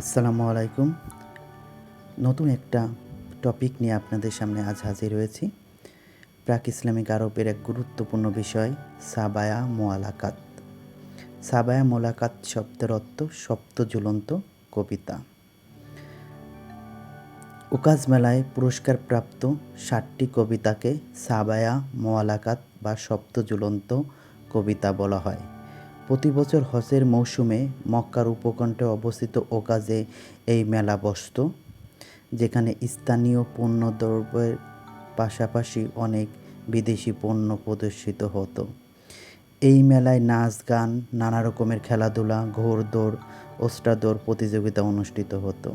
আসসালামু আলাইকুম। নতুন একটা টপিক নিয়ে আপনাদের সামনে আজ হাজির হয়েছি। প্রাক ইসলামিক আরবের এক গুরুত্বপূর্ণ বিষয়, সাবায়া মোয়ালাকাত। সাবায়া মোলাকাত শব্দের অর্থ সপ্ত ঝুলন্ত কবিতা। উকাজ মেলায় পুরস্কারপ্রাপ্ত ষাটটি কবিতাকে সাবায়া মোয়ালাকাত বা সপ্ত ঝুলন্ত কবিতা বলা হয়। প্রতি বছর মৌসুমে মক্কার উপকণ্ঠে অবস্থিত ওকাজে এই মেলা বসত, যেখানে স্থানীয় পণ্যদ্রব্যের পাশাপাশি অনেক বিদেশি পণ্য প্রদর্শিত হতো। এই মেলায় নাচ, গান, নানা রকমের খেলাধুলা, ঘোড়দৌড় ওস্টাদৌড় প্রতিযোগিতা অনুষ্ঠিত হতো।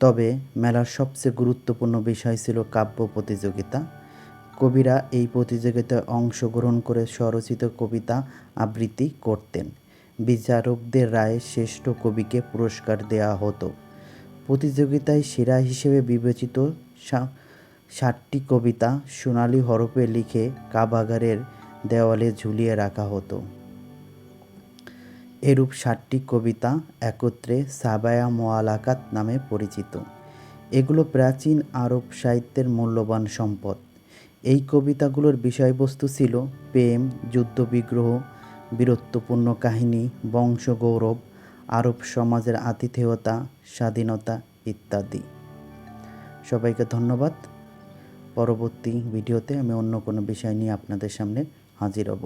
তবে মেলার সবচেয়ে গুরুত্বপূর্ণ বিষয় ছিল কাব্য প্রতিযোগিতা কবিরা এই প্রতিযোগিতায় অংশগ্রহণ করে স্বরচিত কবিতা আবৃত্তি করতেন। বিচারকদের রায়ে শ্রেষ্ঠ কবিকে পুরস্কার দেওয়া হতো। প্রতিযোগিতায় সেরা হিসেবে বিবেচিত ষাটটি কবিতা সোনালি হরফে লিখে কাবাগারের দেওয়ালে ঝুলিয়ে রাখা হতো। এরূপ ষাটটি কবিতা একত্রে সাবায়া মোয়ালাকাত নামে পরিচিত। এগুলো প্রাচীন আরব সাহিত্যের মূল্যবান সম্পদ। এই কবিতাগুলোর বিষয়বস্তু ছিল প্রেম, যুদ্ধবিগ্রহ, বীরত্বপূর্ণ কাহিনী, বংশগৌরব, আরব সমাজের আতিথেয়তা, স্বাধীনতা ইত্যাদি। সবাইকে ধন্যবাদ। পরবর্তী ভিডিওতে আমি অন্য কোনো বিষয় নিয়ে আপনাদের সামনে হাজির হব।